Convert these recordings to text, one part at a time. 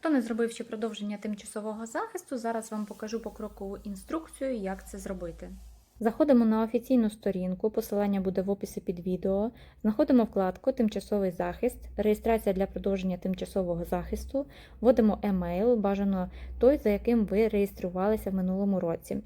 Хто не зробив ще продовження тимчасового захисту, зараз вам покажу покрокову інструкцію, як це зробити. Заходимо на офіційну сторінку, посилання буде в описі під відео. Знаходимо вкладку Тимчасовий захист, реєстрація для продовження тимчасового захисту, вводимо емейл, бажано той, за яким ви реєструвалися в минулому році.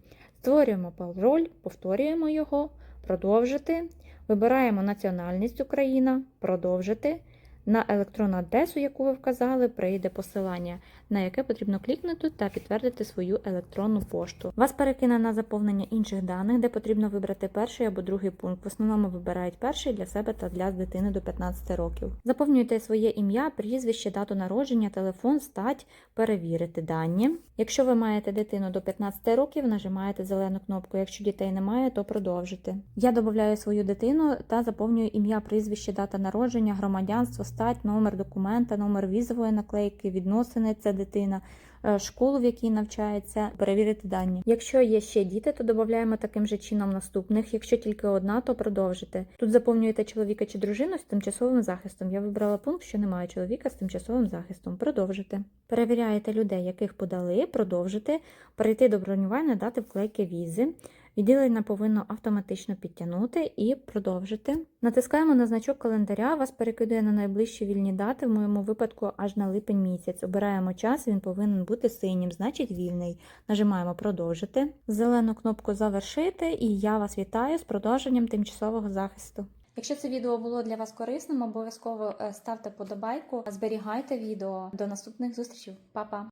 Створюємо пароль, повторюємо його, продовжити. Вибираємо національність Україна, продовжити. На електронну адресу, яку ви вказали, прийде посилання, на яке потрібно клікнути та підтвердити свою електронну пошту. Вас перекине на заповнення інших даних, де потрібно вибрати перший або другий пункт. В основному вибирають перший для себе та для дитини до 15 років. Заповнюєте своє ім'я, прізвище, дату народження, телефон, стать, перевірити дані. Якщо ви маєте дитину до 15 років, нажимаєте зелену кнопку. Якщо дітей немає, то продовжити. Я додаю свою дитину та заповнюю ім'я, прізвище, дата народження, громадянство, стать, номер документа, номер візової наклейки, відносини це дитина, е, школу, в якій навчається, перевірити дані. Якщо є ще діти, то додаємо таким же чином наступних. Якщо тільки одна, то продовжити. Тут заповнюєте чоловіка чи дружину з тимчасовим захистом. Я вибрала пункт, що немає чоловіка з тимчасовим захистом. Продовжити. Перевіряєте людей, яких подали, продовжити, перейти до бронювання, дати вклейки візи. Відділення повинно автоматично підтягнути і продовжити. Натискаємо на значок календаря, вас перекидує на найближчі вільні дати, в моєму випадку аж на липень місяць. Обираємо час, він повинен бути синім, значить вільний. Нажимаємо продовжити. Зелену кнопку завершити, і я вас вітаю з продовженням тимчасового захисту. Якщо це відео було для вас корисним, обов'язково е, ставте подобайку, зберігайте відео. До наступних зустрічей, Па-па!